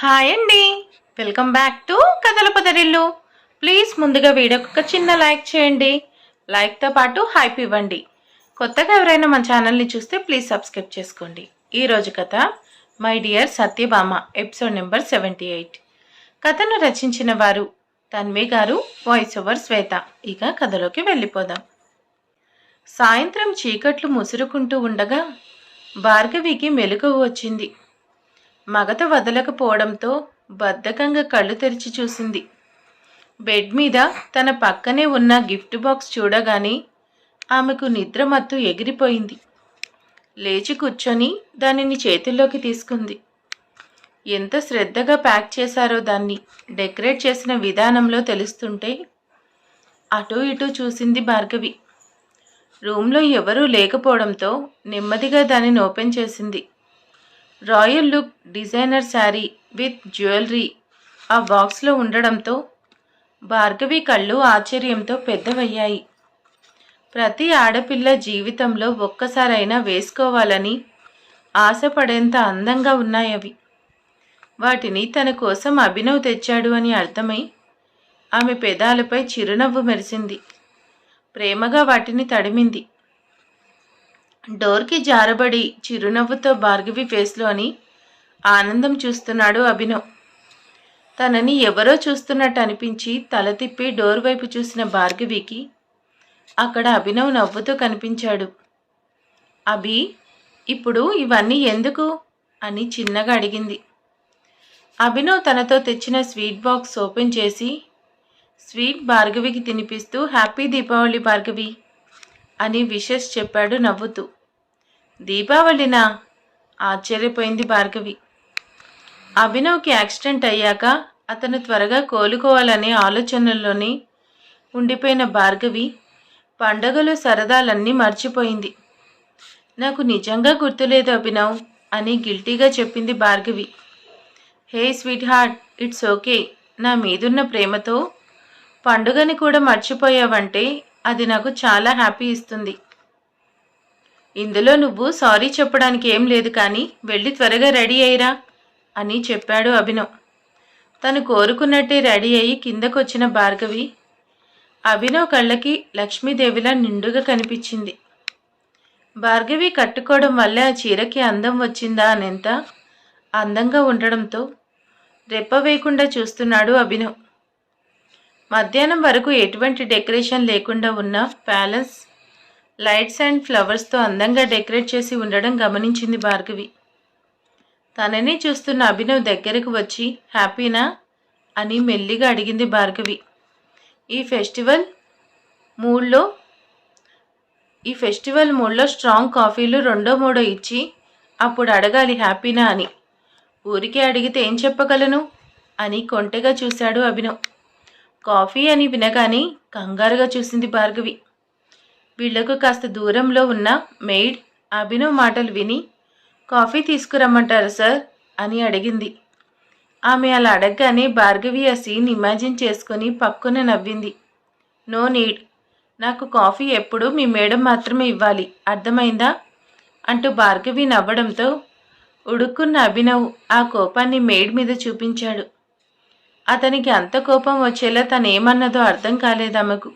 Hi అండి. Welcome back to కథల పదరిల్లు. Please ముందుగా వీడియోకి ఒక చిన్న లైక్ చేయండి. లైక్తో పాటు హైప్ ఇవ్వండి. కొత్తగా ఎవరైనా మన ఛానల్ని చూస్తే ప్లీజ్ సబ్స్క్రైబ్ చేసుకోండి. ఈరోజు కథ my dear Satyabhama episode number seventy eight కథను రచించిన వారు తన్వి గారు వాయిస్ ఓవర్ శ్వేత. ఇక కథలోకి వెళ్ళిపోదాం. సాయంత్రం చీకట్లు ముసురుకుంటూ ఉండగా భార్గవికి మెలకువ వచ్చింది. మగత వదలకపోవడంతో బద్ధకంగా కళ్ళు తెరిచి చూసింది. బెడ్ మీద తన పక్కనే ఉన్న గిఫ్ట్ బాక్స్ చూడగానే ఆమెకు నిద్ర మత్తు ఎగిరిపోయింది. లేచి కూర్చొని దానిని చేతుల్లోకి తీసుకుంది. ఎంత శ్రద్ధగా ప్యాక్ చేశారో దాన్ని డెకరేట్ చేసిన విధానంలో తెలుస్తుంటే అటూ ఇటూ చూసింది భార్గవి. రూమ్లో ఎవరూ లేకపోవడంతో నెమ్మదిగా దానిని ఓపెన్ చేసింది. Royal look designer sari with jewellery ఆ బాక్స్లో ఉండడంతో భార్గవి కళ్ళు ఆశ్చర్యంతో పెద్దవయ్యాయి. ప్రతి ఆడపిల్ల జీవితంలో ఒక్కసారైనా వేసుకోవాలని ఆశపడేంత అందంగా ఉన్నాయి అవి. వాటిని తన కోసం అభినవ్ తెచ్చాడు అని అర్థమై ఆమె పెదాలపై చిరునవ్వు మెరిసింది. ప్రేమగా వాటిని తడిమింది. డోర్కి జారబడి చిరునవ్వుతో భార్గవి ఫేస్లోని ఆనందం చూస్తున్నాడు అభినవ్. తనని ఎవరో చూస్తున్నట్టు అనిపించి తల తిప్పి డోర్ వైపు చూసిన భార్గవికి అక్కడ అభినవ్ నవ్వుతూ కనిపించాడు. అభి ఇప్పుడు ఇవన్నీ ఎందుకు? అని చిన్నగా అడిగింది. అభినవ్ తనతో తెచ్చిన స్వీట్ బాక్స్ ఓపెన్ చేసి స్వీట్ భార్గవికి తినిపిస్తూ హ్యాపీ దీపావళి భార్గవి అని విషెస్ చెప్పాడు నవ్వుతూ. దీపావళినా ఆశ్చర్యపోయింది భార్గవి. అభినవ్కి యాక్సిడెంట్ అయ్యాక అతను త్వరగా కోలుకోవాలనే ఆలోచనల్లోనే ఉండిపోయిన భార్గవి పండగలు సరదాలన్నీ మర్చిపోయింది. నాకు నిజంగా గుర్తులేదు అభినవ్ అని గిల్టీగా చెప్పింది Bhargavi. Hey sweetheart it's okay. నా మీదున్న ప్రేమతో పండుగని కూడా మర్చిపోయావంటే అది నాకు చాలా హ్యాపీ ఇస్తుంది. ఇందులో నువ్వు సారీ చెప్పడానికి ఏం లేదు కానీ వెళ్ళి త్వరగా రెడీ అయ్యిరా అని చెప్పాడు అభినవ్. తను కోరుకున్నట్టే రెడీ అయ్యి కిందకొచ్చిన భార్గవి అభినవ్ కళ్ళకి లక్ష్మీదేవిలా నిండుగా కనిపించింది. భార్గవి కట్టుకోవడం వల్లే ఆ చీరకి అందం వచ్చిందా అనేంత అందంగా ఉండడంతో రెప్ప వేయకుండా చూస్తున్నాడు అభినవ్. మధ్యాహ్నం వరకు ఎటువంటి డెకరేషన్ లేకుండా ఉన్న ప్యాలెస్ లైట్స్ అండ్ ఫ్లవర్స్తో అందంగా డెకరేట్ చేసి ఉండడం గమనించింది భార్గవి. తనని చూస్తున్న అభినవ్ దగ్గరకు వచ్చి హ్యాపీనా? అని మెల్లిగా అడిగింది భార్గవి. ఈ ఫెస్టివల్ మూడ్లో ఈ ఫెస్టివల్ మూడ్లో స్ట్రాంగ్ కాఫీలు రెండో మూడో ఇచ్చి అప్పుడు అడగాలి హ్యాపీనా అని. ఊరికే అడిగితే ఏం చెప్పగలను? అని కొంటెగా చూశాడు అభినవ్. కాఫీ అని వినగానే కంగారుగా చూసింది భార్గవి. వీళ్ళకు కాస్త దూరంలో ఉన్న మెయిడ్ అభినవ్ మాటలు విని కాఫీ తీసుకురమ్మంటారు సార్ అని అడిగింది. ఆమె అలా అడగగానే భార్గవి ఆ సీన్ ఇమాజిన్ చేసుకుని పక్కున నవ్వింది. No need. నాకు కాఫీ ఎప్పుడు మీ మేడం మాత్రమే ఇవ్వాలి. అర్థమైందా? అంటూ భార్గవి నవ్వడంతో ఉడుక్కున్న అభినవ్ ఆ కోపాన్ని మేడ్ మీద చూపించాడు. అతనికి అంత కోపం వచ్చేలా తనేమన్నదో అర్థం కాలేదమ్మకు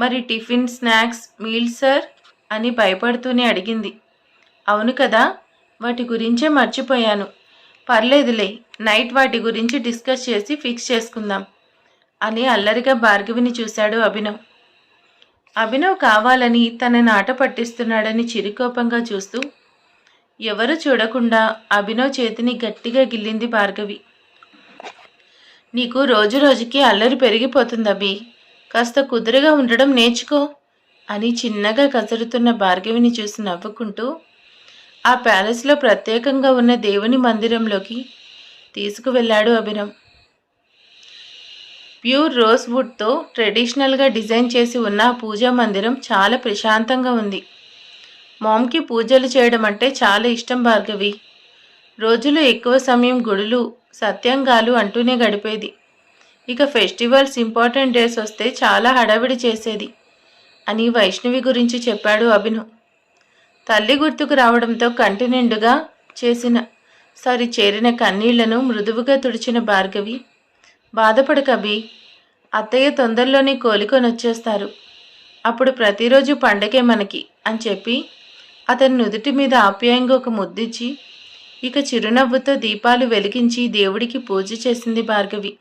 మరి టిఫిన్ స్నాక్స్ మీల్స్ సార్? అని భయపడుతూనే అడిగింది. అవును కదా వాటి గురించే మర్చిపోయాను. పర్లేదులే నైట్ వాటి గురించి డిస్కస్ చేసి ఫిక్స్ చేసుకుందాం అని అల్లరిగా భార్గవిని చూశాడు అభినవ్. అభినవ్ కావాలని తన నాట పట్టిస్తున్నాడని చిరుకోపంగా చూస్తూ ఎవరు చూడకుండా అభినవ్ చేతిని గట్టిగా గిల్లింది భార్గవి. నీకు రోజు రోజుకి అల్లరి పెరిగిపోతుంది అభి కాస్త కుదురుగా ఉండడం నేర్చుకో అని చిన్నగా కసరుతున్న భార్గవిని చూసి నవ్వుకుంటూ ఆ ప్యాలెస్లో ప్రత్యేకంగా ఉన్న దేవుని మందిరంలోకి తీసుకువెళ్ళాడు అభినవ్ ప్యూర్ రోజ్ వుడ్తో ట్రెడిషనల్గా డిజైన్ చేసి ఉన్న ఆ పూజా మందిరం చాలా ప్రశాంతంగా ఉంది. మామ్కి పూజలు చేయడం అంటే చాలా ఇష్టం భార్గవి. రోజులు ఎక్కువ సమయం గుడులు సత్యంగాలు అంటూనే గడిపేది. ఇక ఫెస్టివల్స్ ఇంపార్టెంట్ డేస్ వస్తే చాలా హడావిడి చేసేది అని వైష్ణవి గురించి చెప్పాడు అభిను. తల్లి గుర్తుకు రావడంతో కంటి నిండుగా చేసిన సరి చేరిన కన్నీళ్ళను మృదువుగా తుడిచిన భార్గవి బాధపడక అత్తయ్య తొందరలోనే కోలుకొని వచ్చేస్తారు అప్పుడు ప్రతిరోజు పండగే మనకి అని చెప్పి అతని నుదుటి మీద ఆప్యాయంగా ఒక ముద్దిచ్చి ఇక చిరునవ్వుతో దీపాలు వెలిగించి దేవుడికి పూజ చేసింది భార్గవి.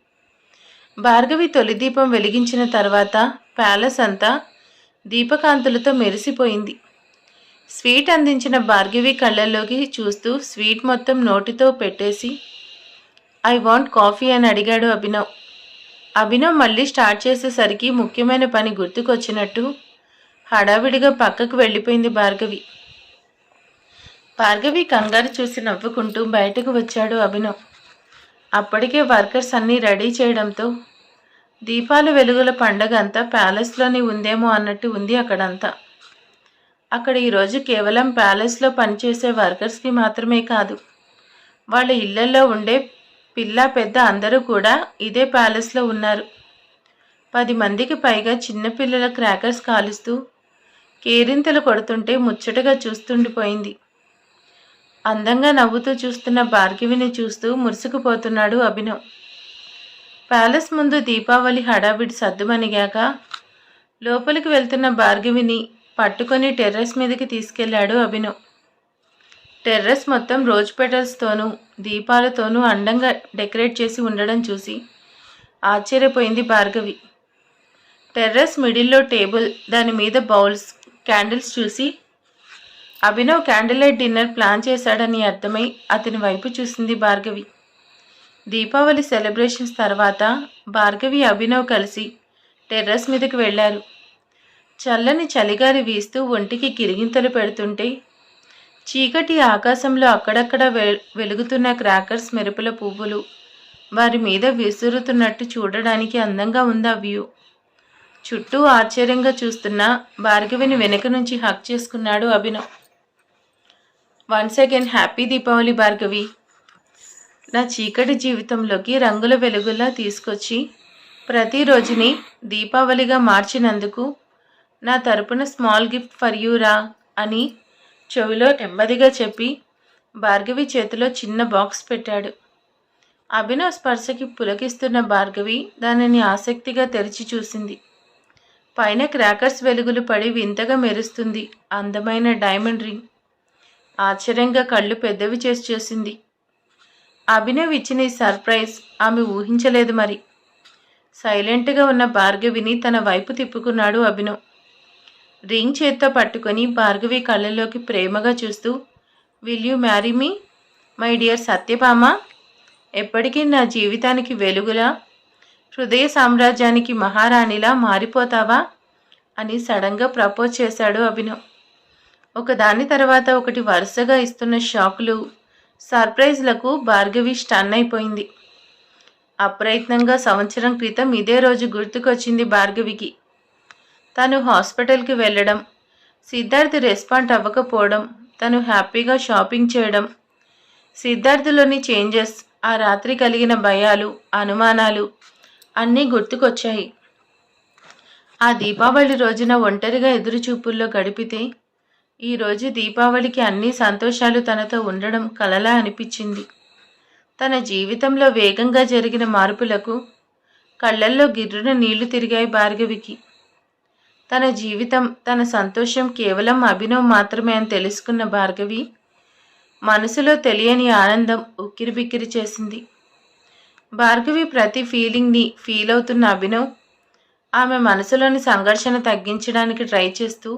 భార్గవి తొలి దీపం వెలిగించిన తర్వాత ప్యాలెస్ అంతా దీపకాంతులతో మెరిసిపోయింది. స్వీట్ అందించిన భార్గవి కళ్ళల్లోకి చూస్తూ స్వీట్ మొత్తం నోటితో పెట్టేసి ఐ వాంట్ కాఫీ అని అడిగాడు అభినవ్. అభినవ్ మళ్ళీ స్టార్ట్ చేసేసరికి ముఖ్యమైన పని గుర్తుకొచ్చినట్టు హడావిడిగా పక్కకు వెళ్ళిపోయింది భార్గవి. భార్గవి కంగారు చూసి నవ్వుకుంటూ బయటకు వచ్చాడు అభినవ్. అప్పటికే వర్కర్స్ అన్నీ రెడీ చేయడంతో దీపాలు వెలుగుల పండగ అంతా ప్యాలెస్లోనే ఉందేమో అన్నట్టు ఉంది అక్కడంతా. అక్కడ ఈరోజు కేవలం ప్యాలెస్లో పనిచేసే వర్కర్స్కి మాత్రమే కాదు వాళ్ళ ఇళ్ళలో ఉండే పిల్ల పెద్ద అందరూ కూడా ఇదే ప్యాలెస్లో ఉన్నారు. పది మందికి పైగా చిన్నపిల్లల క్రాకర్స్ కాలుస్తూ కేరింతలు కొడుతుంటే ముచ్చటగా చూస్తుండిపోయింది. అందంగా నవ్వుతూ చూస్తున్న భార్గవిని చూస్తూ మురుసుకుపోతున్నాడు అభినవ్. ప్యాలెస్ ముందు దీపావళి హడావిడి సద్దుమణిగాక లోపలికి వెళ్తున్న భార్గవిని పట్టుకొని టెర్రస్ మీదకి తీసుకెళ్ళాడు అభినవ్. టెర్రస్ మొత్తం రోజ్ పెటల్స్తోనూ దీపాలతోనూ అందంగా డెకరేట్ చేసి ఉండడం చూసి ఆశ్చర్యపోయింది భార్గవి. టెర్రస్ మిడిల్లో టేబుల్ దాని మీద బౌల్స్ క్యాండిల్స్ చూసి Abhinav candle light dinner plan చేశాడని అర్థమై అతని వైపు చూసింది భార్గవి. దీపావళి సెలబ్రేషన్స్ తర్వాత భార్గవి అభినవ్ కలిసి టెర్రస్ మీదకి వెళ్ళారు. చల్లని చలిగాలి వీస్తూ ఒంటికి గిరిగింతలు పెడుతుంటే చీకటి ఆకాశంలో అక్కడక్కడ వె వెలుగుతున్న క్రాకర్స్ మెరుపుల పువ్వులు వారి మీద విసురుతున్నట్టు చూడడానికి అందంగా ఉంది ఆ వ్యూ. చుట్టూ ఆశ్చర్యంగా చూస్తున్న భార్గవిని వెనక నుంచి హక్ చేసుకున్నాడు Abhinav. Once again happy Deepavali Bhargavi. నా చీకటి జీవితంలోకి రంగుల వెలుగులా తీసుకొచ్చి ప్రతిరోజుని దీపావళిగా మార్చినందుకు నా తరపున స్మాల్ గిఫ్ట్ ఫర్ యూ రా అని చెవిలో నెమ్మదిగా చెప్పి భార్గవి చేతిలో చిన్న బాక్స్ పెట్టాడు. అభినవ్ స్పర్శకి పులకిస్తున్న భార్గవి దానిని ఆసక్తిగా తెరిచి చూసింది. పైన క్రాకర్స్ వెలుగులు పడి వింతగా మెరుస్తుంది అందమైన డైమండ్ రింగ్. ఆశ్చర్యంగా కళ్ళు పెద్దవి చేసి చూసింది. అభినవ్ ఇచ్చిన ఈ సర్ప్రైజ్ ఆమె ఊహించలేదు మరి. సైలెంట్గా ఉన్న భార్గవిని తన వైపు తిప్పుకున్నాడు అభినవ్. రింగ్ చేత్తో పట్టుకొని భార్గవి కళ్ళలోకి ప్రేమగా చూస్తూ will you marry me my dear Satyabhama? ఎప్పటికీ నా జీవితానికి వెలుగులా? హృదయ సామ్రాజ్యానికి మహారాణిలా మారిపోతావా? అని సడన్గా ప్రపోజ్ చేశాడు అభినవ్. ఒకదాని తర్వాత ఒకటి వరుసగా ఇస్తున్న షాకులు సర్ప్రైజ్లకు భార్గవి స్టన్ అయిపోయింది. అప్రయత్నంగా సంవత్సరం క్రితం ఇదే రోజు గుర్తుకొచ్చింది భార్గవికి. తను హాస్పిటల్కి వెళ్ళడం సిద్ధార్థ్ రెస్పాండ్ అవ్వకపోవడం తను హ్యాపీగా షాపింగ్ చేయడం సిద్ధార్థులోని చేంజెస్ ఆ రాత్రి కలిగిన భయాలు అనుమానాలు అన్నీ గుర్తుకొచ్చాయి. ఆ దీపావళి రోజున ఒంటరిగా ఎదురుచూపుల్లో గడిపితే ఈరోజు దీపావళికి అన్ని సంతోషాలు తనతో ఉండడం కలలా అనిపించింది. తన జీవితంలో వేగంగా జరిగిన మార్పులకు కళ్ళల్లో గిర్రున నీళ్ళు తిరిగాయి భార్గవికి. తన జీవితం తన సంతోషం కేవలం అభినవ్ మాత్రమే అని తెలుసుకున్న భార్గవి మనసులో తెలియని ఆనందం ఉక్కిరిబిక్కిరి చేసింది. భార్గవి ప్రతి ఫీలింగ్ని ఫీల్ అవుతున్న అభినవ్ ఆమె మనసులోని సంఘర్షణ తగ్గించడానికి ట్రై చేస్తూ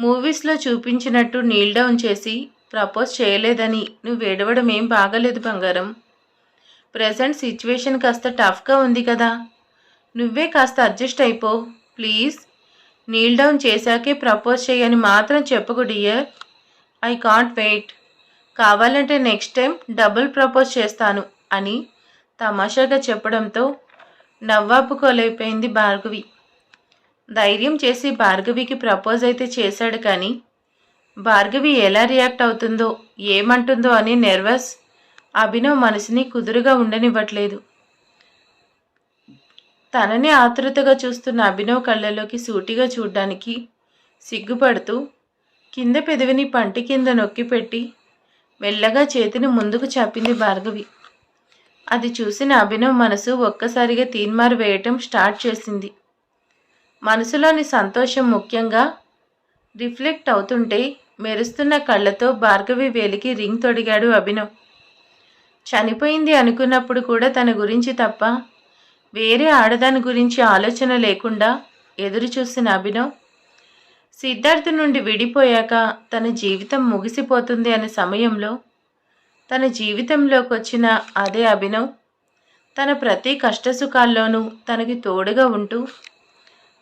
మూవీస్లో చూపించినట్టు నీల్ డౌన్ చేసి ప్రపోజ్ చేయలేదని నువ్వు ఏడవడం ఏం బాగలేదు బంగారం. ప్రజెంట్ సిచ్యువేషన్ కాస్త టఫ్గా ఉంది కదా. నువ్వే కాస్త అడ్జస్ట్ అయిపో ప్లీజ్. నీల్ డౌన్ చేశాకే ప్రపోజ్ చేయని మాత్రం చెప్పకు డియర్. I can't wait. కావాలంటే నెక్స్ట్ టైం డబుల్ ప్రపోజ్ చేస్తాను అని తమాషాగా చెప్పడంతో నవ్వాపుకోలేకపోయింది భార్గవి. ధైర్యం చేసి భార్గవికి ప్రపోజ్ అయితే చేశాడు కానీ భార్గవి ఎలా రియాక్ట్ అవుతుందో ఏమంటుందో అని నెర్వస్ అభినవ్ మనసుని కుదురుగా ఉండనివ్వట్లేదు. తనని ఆతృతగా చూస్తున్న అభినవ్ కళ్ళలోకి సూటిగా చూడ్డానికి సిగ్గుపడుతూ కింద పెదవిని పంటి కింద నొక్కిపెట్టి మెల్లగా చేతిని ముందుకు చాపింది భార్గవి. అది చూసిన అభినవ్ మనసు ఒక్కసారిగా తీన్మారు వేయటం స్టార్ట్ చేసింది. మనసులోని సంతోషం ముఖ్యంగా రిఫ్లెక్ట్ అవుతుంటే మెరుస్తున్న కళ్ళతో భార్గవి వేలికి రింగ్ తొడిగాడు అభినవ్. చనిపోయింది అనుకున్నప్పుడు కూడా తన గురించి తప్ప వేరే ఆడదాని గురించి ఆలోచన లేకుండా ఎదురు చూసిన అభినవ్ సిద్ధార్థ్ నుండి విడిపోయాక తన జీవితం ముగిసిపోతుంది అనే సమయంలో తన జీవితంలోకి వచ్చిన అదే అభినవ్ తన ప్రతి కష్టసుఖాల్లోనూ తనకి తోడుగా ఉంటూ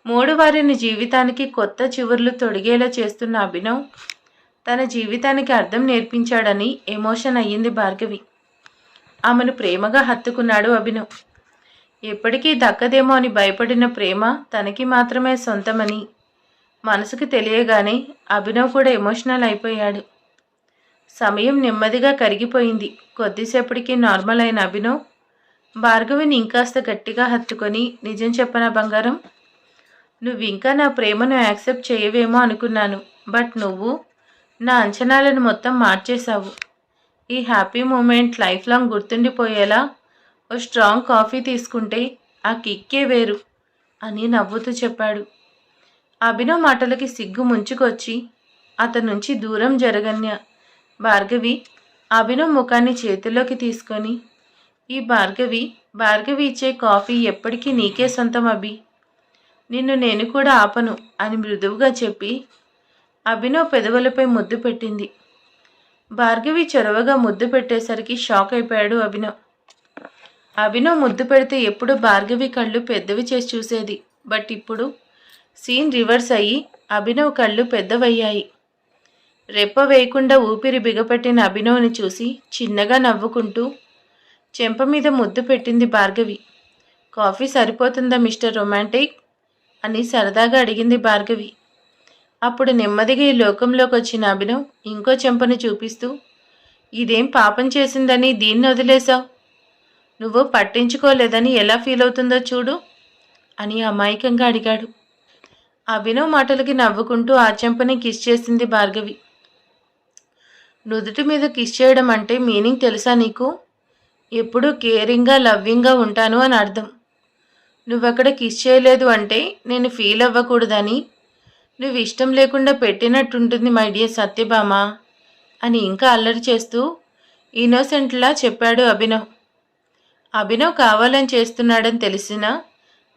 మూడువారిని జీవితానికి కొత్త చివర్లు తొడిగేలా చేస్తున్న అభినవ్ తన జీవితానికి అర్థం నేర్పించాడని ఎమోషన్ అయ్యింది భార్గవి. ఆమెను ప్రేమగా హత్తుకున్నాడు అభినవ్. ఎప్పటికీ దక్కదేమో అని భయపడిన ప్రేమ తనకి మాత్రమే సొంతమని మనసుకు తెలియగానే అభినవ్ కూడా ఎమోషనల్ అయిపోయాడు. సమయం నెమ్మదిగా కరిగిపోయింది. కొద్దిసేపటికి నార్మల్ అయిన అభినవ్ భార్గవిని ఇంకాస్త గట్టిగా హత్తుకొని నిజం చెప్పనా బంగారం? నువ్వు ఇంకా నా ప్రేమను యాక్సెప్ట్ చేయవేమో అనుకున్నాను. బట్ నువ్వు నా అంచనాలను మొత్తం మార్చేశావు. ఈ హ్యాపీ మూమెంట్ లైఫ్ లాంగ్ గుర్తుండిపోయేలా ఓ స్ట్రాంగ్ కాఫీ తీసుకుంటే ఆ కిక్కే వేరు అని నవ్వుతూ చెప్పాడు. అభినవ్ మాటలకి సిగ్గు ముంచుకొచ్చి అతని నుంచి దూరం జరగన్య. భార్గవి అభినవ్ ముఖాన్ని చేతిలోకి తీసుకొని ఈ భార్గవి భార్గవి ఇచ్చే కాఫీ ఎప్పటికీ నీకే సొంతం అభి. నిన్ను నేను కూడా ఆపను అని మృదువుగా చెప్పి అభినవ్ పెదవులపై ముద్దు పెట్టింది. భార్గవి చొరవగా ముద్దు పెట్టేసరికి షాక్ అయిపోయాడు అభినవ్. అభినవ్ ముద్దు పెడితే ఎప్పుడు భార్గవి కళ్ళు పెద్దవి చేసి చూసేది బట్ ఇప్పుడు సీన్ రివర్స్ అయ్యి అభినవ్ కళ్ళు పెద్దవయ్యాయి. రెప్ప వేయకుండా ఊపిరి బిగపట్టిన అభినవ్ని చూసి చిన్నగా నవ్వుకుంటూ చెంప మీద ముద్దు పెట్టింది భార్గవి. కాఫీ సరిపోతుందా మిస్టర్ రొమాంటిక్? అని సరదాగా అడిగింది భార్గవి. అప్పుడు నెమ్మదిగా ఈ లోకంలోకి వచ్చిన అభినవ్ ఇంకో చెంపను చూపిస్తూ ఇదేం పాపం చేసిందని దీన్ని వదిలేశావు? నువ్వు పట్టించుకోలేదని ఎలా ఫీల్ అవుతుందో చూడు అని అమాయకంగా అడిగాడు. అభినవ్ మాటలకి నవ్వుకుంటూ ఆ చెంపని కిస్ చేసింది భార్గవి. నుదుటి మీద కిస్ చేయడం అంటే మీనింగ్ తెలుసా నీకు? ఎప్పుడూ కేరింగ్గా లవ్వింగ్గా ఉంటాను అని అర్థం. నువ్వక్కడ కిస్ చేయలేదు అంటే నేను ఫీల్ అవ్వకూడదని. నువ్వు ఇష్టం లేకుండా పెట్టినట్టుంటుంది మై డియర్ సత్యభామ అని ఇంకా అల్లరి చేస్తూ ఇన్నోసెంట్లా చెప్పాడు అభినవ్. అభినవ్ కావాలని చేస్తున్నాడని తెలిసినా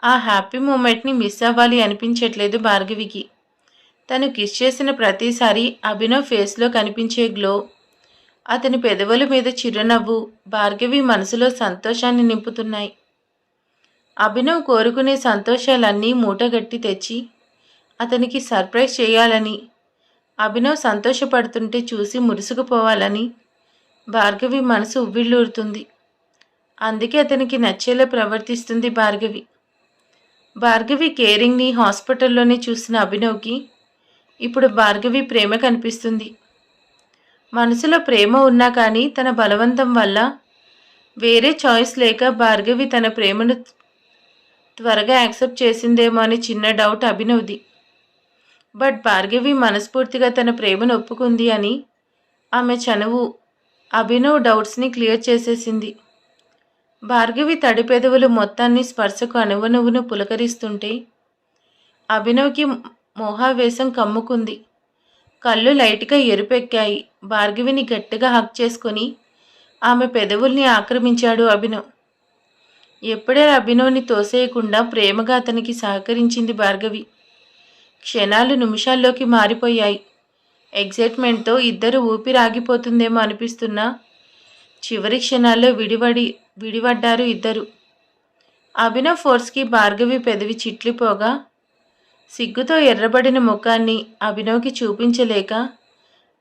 ఆ హ్యాపీ మూమెంట్ని మిస్ అవ్వాలి అనిపించట్లేదు భార్గవికి. తను కిస్ చేసిన ప్రతిసారి అభినవ్ ఫేస్లో కనిపించే గ్లో. అతని పెదవుల మీద చిరునవ్వు భార్గవి మనసులో సంతోషాన్ని నింపుతున్నాయి. అభినవ్ కోరుకునే సంతోషాలన్నీ మూటగట్టి తెచ్చి అతనికి సర్ప్రైజ్ చేయాలని అభినవ్ సంతోషపడుతుంటే చూసి మురుసుకుపోవాలని భార్గవి మనసు ఉవ్విళ్ళూరుతుంది. అందుకే అతనికి నచ్చేలా ప్రవర్తిస్తుంది భార్గవి. భార్గవి కేరింగ్ని హాస్పిటల్లోనే చూసిన అభినవ్కి ఇప్పుడు భార్గవి ప్రేమ కనిపిస్తుంది. మనసులో ప్రేమ ఉన్నా కానీ తన బలవంతం వల్ల వేరే చాయిస్ లేక భార్గవి తన ప్రేమను త్వరగా యాక్సెప్ట్ చేసిందేమో అని చిన్న డౌట్ అభినవ్ది. బట్ భార్గవి మనస్ఫూర్తిగా తన ప్రేమను ఒప్పుకుంది అని ఆమె చనువు అభినవ్ డౌట్స్ని క్లియర్ చేసేసింది. భార్గవి తడిపెదవులు మొత్తాన్ని స్పర్శకు అణువణువును పులకరిస్తుంటే అభినవ్కి మోహావేశం కమ్ముకుంది. కళ్ళు లైట్గా ఎరుపెక్కాయి. భార్గవిని గట్టిగా హక్ చేసుకొని ఆమె పెదవుల్ని ఆక్రమించాడు అభినవ్. ఎప్పుడే అభినవ్ని తోసేయకుండా ప్రేమగా అతనికి సహకరించింది భార్గవి. క్షణాలు నిమిషాల్లోకి మారిపోయాయి. ఎగ్జైట్మెంట్తో ఇద్దరు ఊపిరాగిపోతుందేమో అనిపిస్తున్నా చివరి క్షణాల్లో విడివడి విడిపడ్డారు ఇద్దరు. అభినవ్ ఫోర్స్కి భార్గవి పెదవి చిట్లిపోగా సిగ్గుతో ఎర్రబడిన ముఖాన్ని అభినవ్కి చూపించలేక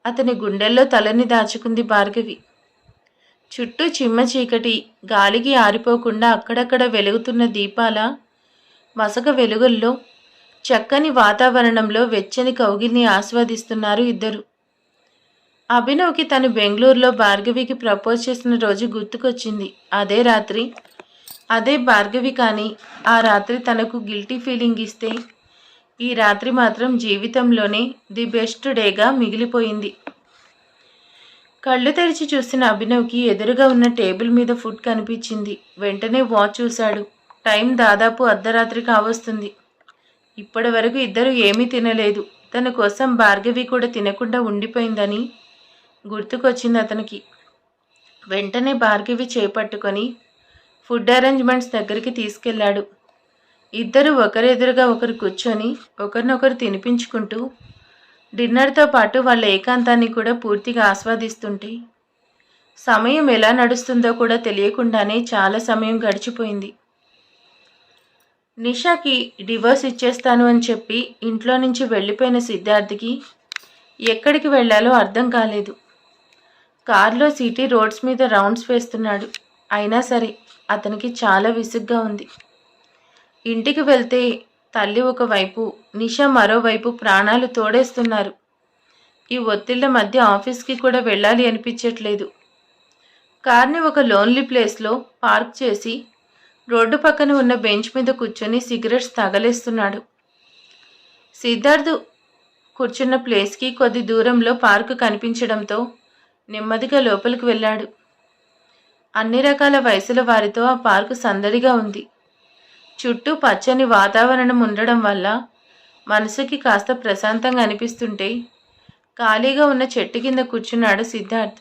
అతని గుండెల్లో తలని దాచుకుంది భార్గవి. చుట్టూ చిమ్మ చీకటి గాలికి ఆరిపోకుండా అక్కడక్కడ వెలుగుతున్న దీపాల మసక వెలుగుల్లో చక్కని వాతావరణంలో వెచ్చని కౌగిల్ని ఆస్వాదిస్తున్నారు ఇద్దరు. అభినవ్కి తను బెంగళూరులో భార్గవికి ప్రపోజ్ చేసిన రోజు గుర్తుకొచ్చింది. అదే రాత్రి అదే భార్గవి కానీ ఆ రాత్రి తనకు గిల్టీ ఫీలింగ్ ఇస్తే ఈ రాత్రి మాత్రం జీవితంలోనే ది బెస్ట్ డేగా మిగిలిపోయింది. కళ్ళు తెరిచి చూసిన అభినవ్కి ఎదురుగా ఉన్న టేబుల్ మీద ఫుడ్ కనిపించింది. వెంటనే వాచ్ చూశాడు. టైం దాదాపు అర్ధరాత్రి కావస్తుంది. ఇప్పటి వరకు ఇద్దరు ఏమీ తినలేదు. తన కోసం భార్గవి కూడా తినకుండా ఉండిపోయిందని గుర్తుకొచ్చింది అతనికి. వెంటనే భార్గవి చేపట్టుకొని ఫుడ్ అరేంజ్మెంట్స్ దగ్గరికి తీసుకెళ్ళాడు ఇద్దరు ఒకరెదురుగా ఒకరు కూర్చొని ఒకరినొకరు తినిపించుకుంటూ డిన్నర్తో పాటు వాళ్ళ ఏకాంతాన్ని కూడా పూర్తిగా ఆస్వాదిస్తుంటే సమయం ఎలా నడుస్తుందో కూడా తెలియకుండానే చాలా సమయం గడిచిపోయింది. నిషాకి డివోర్స్ ఇచ్చేస్తాను అని చెప్పి ఇంట్లో నుంచి వెళ్ళిపోయిన సిద్ధార్థికి ఎక్కడికి వెళ్ళాలో అర్థం కాలేదు. కారులో సిటీ రోడ్స్ మీద రౌండ్స్ వేస్తున్నాడు. అయినా సరే అతనికి చాలా విసుగ్గా ఉంది. ఇంటికి వెళ్తే తల్లి ఒకవైపు నిష మరోవైపు ప్రాణాలు తోడేస్తున్నారు. ఈ ఒత్తిళ్ళ మధ్య ఆఫీస్కి కూడా వెళ్ళాలి అనిపించట్లేదు. కార్ని ఒక లోన్లీ ప్లేస్లో పార్క్ చేసి రోడ్డు పక్కన ఉన్న బెంచ్ మీద కూర్చొని సిగరెట్స్ తగలేస్తున్నాడు. సిద్ధార్థ్ కూర్చున్న ప్లేస్కి కొద్ది దూరంలో పార్కు కనిపించడంతో నెమ్మదిగా లోపలికి వెళ్ళాడు. అన్ని రకాల వయసుల వారితో ఆ పార్కు సందడిగా ఉంది. చుట్టూ పచ్చని వాతావరణం ఉండడం వల్ల మనసుకి కాస్త ప్రశాంతంగా అనిపిస్తుంటే ఖాళీగా ఉన్న చెట్టు కింద కూర్చున్నాడు సిద్ధార్థ్.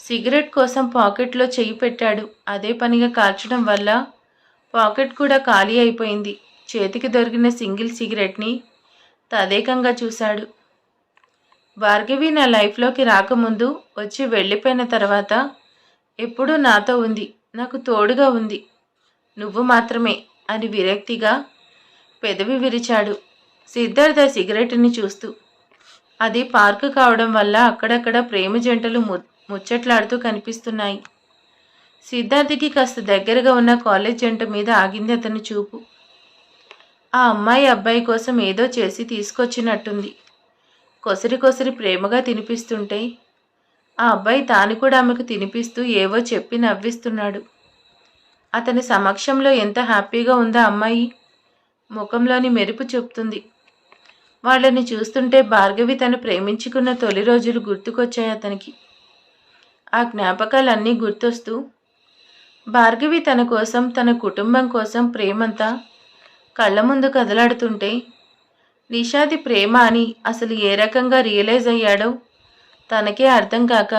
సిగరెట్ కోసం పాకెట్లో చెయ్యి పెట్టాడు. అదే పనిగా కాల్చడం వల్ల పాకెట్ కూడా ఖాళీ అయిపోయింది. చేతికి దొరికిన సింగిల్ సిగరెట్ని తదేకంగా చూశాడు. భార్గవి నా లైఫ్లోకి రాకముందు వచ్చి వెళ్ళిపోయిన తర్వాత ఎప్పుడూ నాతో ఉంది. నాకు తోడుగా ఉంది. నువ్వు మాత్రమే అని విరక్తిగా పెదవి విరిచాడు. సిద్ధార్థ సిగరెట్ని చూస్తూ. అది పార్కు కావడం వల్ల అక్కడక్కడ ప్రేమ జంటలు ము ముచ్చట్లాడుతూ కనిపిస్తున్నాయి. సిద్ధార్థికి కాస్త దగ్గరగా ఉన్న కాలేజ్ జంట మీద ఆగింది అతని చూపు. ఆ అమ్మాయి అబ్బాయి కోసం ఏదో చేసి తీసుకొచ్చినట్టుంది. కొసరి కొసరి ప్రేమగా తినిపిస్తుంటే ఆ అబ్బాయి తాను కూడా ఆమెకు తినిపిస్తూ ఏవో చెప్పి నవ్విస్తున్నాడు. అతని సమక్షంలో ఎంత హ్యాపీగా ఉందా అమ్మాయి? ముఖంలోని మెరుపు చెప్తుంది. వాళ్ళని చూస్తుంటే భార్గవి తను ప్రేమించుకున్న తొలి రోజులు గుర్తుకొచ్చాయి అతనికి. ఆ జ్ఞాపకాలన్నీ గుర్తొస్తూ భార్గవి తన కోసం తన కుటుంబం కోసం ప్రేమంతా కళ్ళ ముందు కదలాడుతుంటే నిషాది ప్రేమ అని అసలు ఏ రకంగా రియలైజ్ అయ్యాడో తనకే అర్థం కాక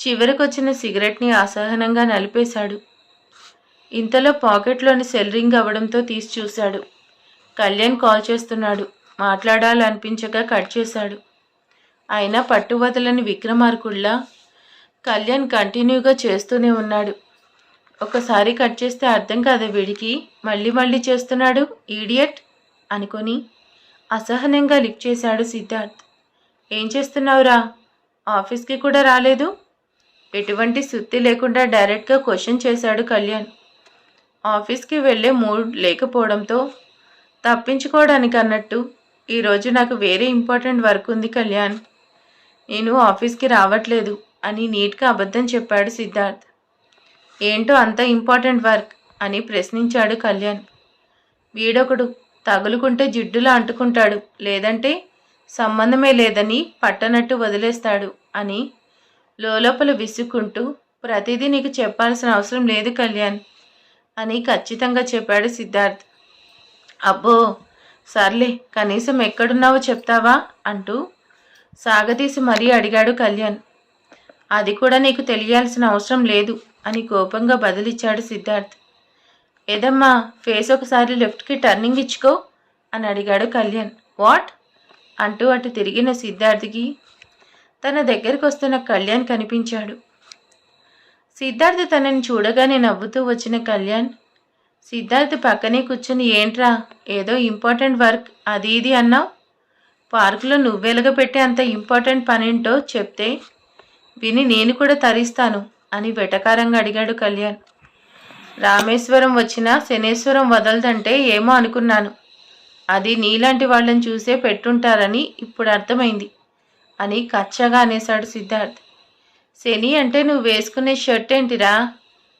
చివరికొచ్చిన సిగరెట్ని అసహనంగా నలిపేశాడు. ఇంతలో పాకెట్లోని సెల్ రింగ్ అవ్వడంతో తీసి చూశాడు. కళ్యాణ్ కాల్ చేస్తున్నాడు. మాట్లాడాలనిపించక కట్ చేశాడు. అయినా పట్టువదలని విక్రమార్కుళ్ళ కళ్యాణ్ కంటిన్యూగా చేస్తూనే ఉన్నాడు. ఒకసారి కట్ చేస్తే అర్థం కాదు వీడికి? మళ్ళీ మళ్ళీ చేస్తున్నాడు? ఈడియట్ అనుకొని అసహనంగా లిఫ్ట్ చేశాడు సిద్ధార్థ్. ఏం చేస్తున్నావురా? ఆఫీస్కి కూడా రాలేదు? ఎటువంటి సుత్తి లేకుండా డైరెక్ట్గా క్వశ్చన్ చేశాడు కళ్యాణ్. ఆఫీస్కి వెళ్ళే మూడ్ లేకపోవడంతో తప్పించుకోవడానికి అన్నట్టు ఈరోజు నాకు వేరే ఇంపార్టెంట్ వర్క్ ఉంది కళ్యాణ్. నేను ఆఫీస్కి రావట్లేదు అని నీట్గా అబద్ధం చెప్పాడు సిద్ధార్థ్. ఏంటో అంత ఇంపార్టెంట్ వర్క్ అని ప్రశ్నించాడు కళ్యాణ్. వీడొకడు తగులుకుంటే జిడ్డులా అంటుకుంటాడు లేదంటే సంబంధమే లేదని పట్టనట్టు వదిలేస్తాడు అని లోపల విసుక్కుంటూ ప్రతిదీ నీకు చెప్పాల్సిన అవసరం లేదు కళ్యాణ్. అని ఖచ్చితంగా చెప్పాడు సిద్ధార్థ్. అబ్బో సర్లే కనీసం ఎక్కడున్నావో చెప్తావా? అంటూ సాగతీసి మరీ అడిగాడు కళ్యాణ్. అది కూడా నీకు తెలియాల్సిన అవసరం లేదు అని కోపంగా బదిలిచ్చాడు సిద్ధార్థ్. ఏదమ్మా ఫేస్ ఒకసారి లెఫ్ట్కి టర్నింగ్ ఇచ్చుకో అని అడిగాడు కళ్యాణ్. వాట్? అంటూ అటు తిరిగిన సిద్ధార్థ్కి తన దగ్గరికి వస్తున్న కళ్యాణ్ కనిపించాడు. సిద్ధార్థ్ తనని చూడగానే నవ్వుతూ వచ్చిన కళ్యాణ్ సిద్ధార్థ్ పక్కనే కూర్చుని ఏంట్రా? ఏదో ఇంపార్టెంట్ వర్క్ అది ఇది అన్నావు? పార్కులో నువ్వెలగబెట్టే అంత ఇంపార్టెంట్ పనేంటో చెప్తే విని నేను కూడా తరిస్తాను అని వెటకారంగా అడిగాడు కళ్యాణ్. రామేశ్వరం వచ్చినా శనేశ్వరం వదలదంటే ఏమో అనుకున్నాను. అది నీలాంటి వాళ్ళని చూసే పెట్టుంటారని ఇప్పుడు అర్థమైంది అని కచ్చగా అనేశాడు సిద్ధార్థ్. శని అంటే నువ్వు వేసుకునే షర్ట్ ఏంటిరా?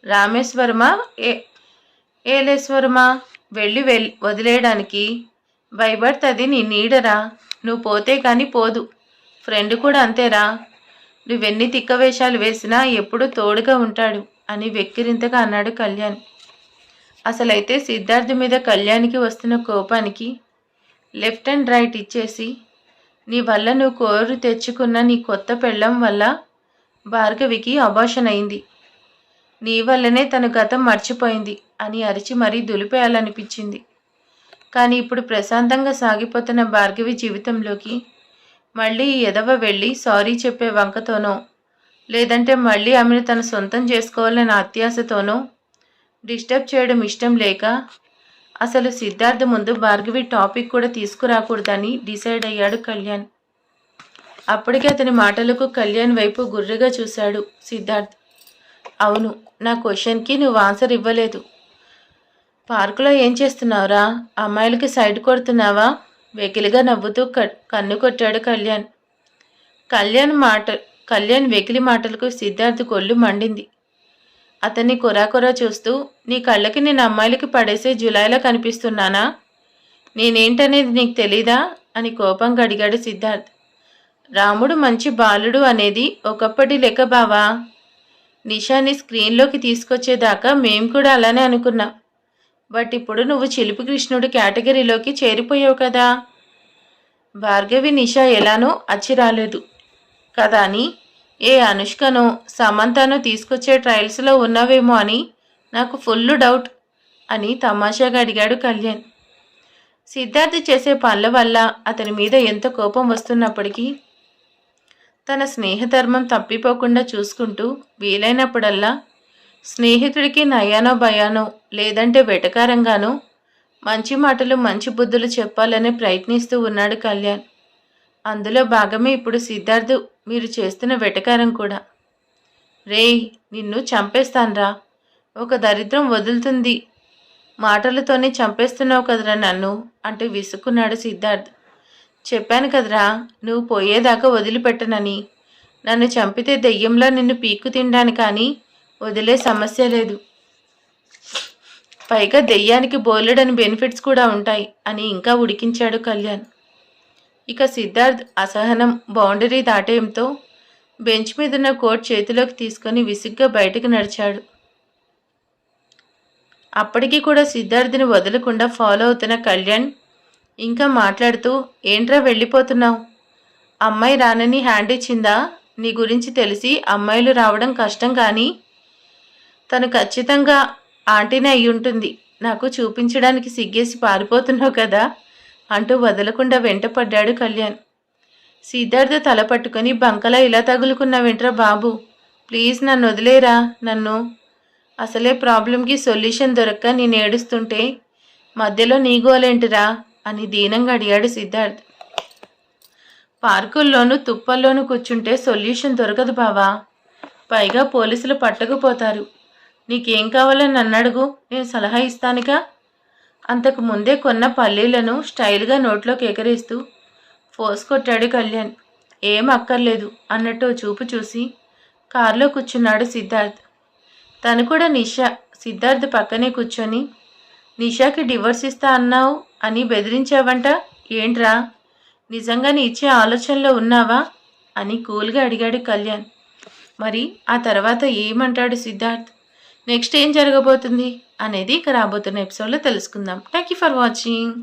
రామేశ్వరమా? ఏ ఏలేశ్వరమా? వెళ్ళి వెల్ వదిలేయడానికి. బైబర్త్ అది నీ నీడరా. నువ్వు పోతే కానీ పోదు. ఫ్రెండ్ కూడా అంతేరా. నువ్వెన్ని తిక్కవేషాలు వేసినా ఎప్పుడూ తోడుగా ఉంటాడు అని వెక్కిరింతగా అన్నాడు కళ్యాణ్. అసలైతే సిద్ధార్థ్ మీద కళ్యాణ్కి వస్తున్న కోపానికి లెఫ్ట్ అండ్ రైట్ ఇచ్చేసి నీ వల్ల నువ్వు కోరు తెచ్చుకున్న నీ కొత్త పెళ్ళం వల్ల భార్గవికి అబాషన్ అయింది నీ వల్లనే తన గతం మర్చిపోయింది అని అరిచి మరీ దులిపేయాలనిపించింది. కానీ ఇప్పుడు ప్రశాంతంగా సాగిపోతున్న భార్గవి జీవితంలోకి మళ్ళీ ఎదవ వెళ్ళి సారీ చెప్పే వంకతోనో లేదంటే మళ్ళీ ఆమెను తన సొంతం చేసుకోవాలనే అత్యాశతోనో డిస్టర్బ్ చేయడం ఇష్టం లేక అసలు సిద్ధార్థ ముందు భార్గవి టాపిక్ కూడా తీసుకురాకూడదని డిసైడ్ అయ్యాడు కళ్యాణ్. అప్పటికే అతని మాటలకు కళ్యాణ్ వైపు గుర్రుగా చూశాడు సిద్ధార్థ్. అవును నా క్వశ్చన్కి నువ్వు ఆన్సర్ ఇవ్వలేదు. పార్కులో ఏం చేస్తున్నావురా? అమ్మాయిలకి సైడ్ కొడుతున్నావా? వెకిలిగా నవ్వుతూ క- కన్ను కొట్టాడు కళ్యాణ్. కళ్యాణ్ మాట కళ్యాణ్ వెకిలి మాటలకు సిద్ధార్థ్ కొళ్ళు మండింది. అతన్ని కొరాకొరా చూస్తూ నీ కళ్ళకి నేను అమ్మాయిలకి పడేసే జులైలా కనిపిస్తున్నానా? నేనేంటనేది నీకు తెలీదా? అని కోపంగా అడిగాడు సిద్ధార్థ్. రాముడు మంచి బాలుడు అనేది ఒకప్పటి లెక్క బావా? నిషాని స్క్రీన్లోకి తీసుకొచ్చేదాకా మేం కూడా అలానే అనుకున్నాం. బట్ ఇప్పుడు నువ్వు చిలుపు కృష్ణుడు కేటగిరీలోకి చేరిపోయావు కదా? భార్గవి నిషా ఎలానో అచ్చి రాలేదు. కదా అని? ఏ అనుష్కను సమంతను తీసుకొచ్చే ట్రయల్స్లో ఉన్నావేమో అని నాకు ఫుల్ డౌట్ అని తమాషాగా అడిగాడు కళ్యాణ్. సిద్ధార్థ్ చేసే పనుల వల్ల అతని మీద ఎంత కోపం వస్తున్నప్పటికీ తన స్నేహధర్మం తప్పిపోకుండా చూసుకుంటూ వీలైనప్పుడల్లా స్నేహితుడికి నయానో భయానో లేదంటే వెటకారంగానో మంచి మాటలు మంచి బుద్ధులు చెప్పాలని ప్రయత్నిస్తూ ఉన్నాడు కళ్యాణ్. అందులో భాగమే ఇప్పుడు సిద్ధార్థ్ మీరు చేస్తున్న వెటకారం కూడా. రేయ్ నిన్ను చంపేస్తాన్రా. ఒక దరిద్రం వదులుతుంది. మాటలతోనే చంపేస్తున్నావు కదరా నన్ను అంటూ విసుక్కున్నాడు సిద్ధార్థ్. చెప్పాను కదరా నువ్వు పోయేదాకా వదిలిపెట్టనని. నన్ను చంపితే దెయ్యంలో నిన్ను పీక్కు తినడానికి కానీ వదిలే సమస్య లేదు. పైగా దెయ్యానికి బోలెడని బెనిఫిట్స్ కూడా ఉంటాయి అని ఇంకా ఉడికించాడు కళ్యాణ్. ఇక సిద్ధార్థ్ అసహనం బౌండరీ దాటేయంతో బెంచ్ మీదున్న కోట్ చేతిలోకి తీసుకొని విసుగ్గా బయటకు నడిచాడు. అప్పటికీ కూడా సిద్ధార్థిని వదలకుండా ఫాలో అవుతున్న కళ్యాణ్ ఇంకా మాట్లాడుతూ ఏంట్రా వెళ్ళిపోతున్నావు? అమ్మాయి రానని హ్యాండ్ ఇచ్చిందా? నీ గురించి తెలిసి అమ్మాయిలు రావడం కష్టం కానీ తను ఖచ్చితంగా ఆంటీనే అయి ఉంటుంది నాకు చూపించడానికి సిగ్గేసి పారిపోతున్నావు కదా? అంటూ వదలకుండా వెంటపడ్డాడు కళ్యాణ్. సిద్ధార్థ తల పట్టుకొని బంకలా ఇలా తగులుకున్నావేంట్రా బాబు? ప్లీజ్ నన్ను వదిలేరా? నన్ను? అసలే ప్రాబ్లంకి సొల్యూషన్ దొరక్క నేను ఏడుస్తుంటే మధ్యలో నీ గోలేంటిరా? అని దీనంగా అడిగాడు సిద్ధార్థ్. పార్కుల్లోనూ తుప్పల్లోనూ కూర్చుంటే సొల్యూషన్ దొరకదు బావా. పైగా పోలీసులు పట్టకపోతారు. నీకేం కావాలని నన్ను అడుగు నేను సలహా ఇస్తానుగా? అంతకు ముందే కొన్న పల్లీలను స్టైల్గా నోట్లోకి ఎగరేస్తూ ఫోర్స్ కొట్టాడు కళ్యాణ్. ఏం అక్కర్లేదు అన్నట్టు చూపు చూసి కారులో కూర్చున్నాడు సిద్ధార్థ్. తను కూడా నిషా సిద్ధార్థ్ పక్కనే కూర్చొని నిషాకి డివోర్స్ ఇస్తా అన్నావు? అని బెదిరించావంట? ఏంట్రా? నిజంగానే ఇచ్చే ఆలోచనలో ఉన్నావా? అని కూల్గా అడిగాడు కళ్యాణ్. మరి ఆ తర్వాత ఏమంటాడు సిద్ధార్థ్? నెక్స్ట్ ఏం జరగబోతుంది? అనేది ఇక రాబోతున్న ఎపిసోడ్లో తెలుసుకుందాం. Thank you for watching.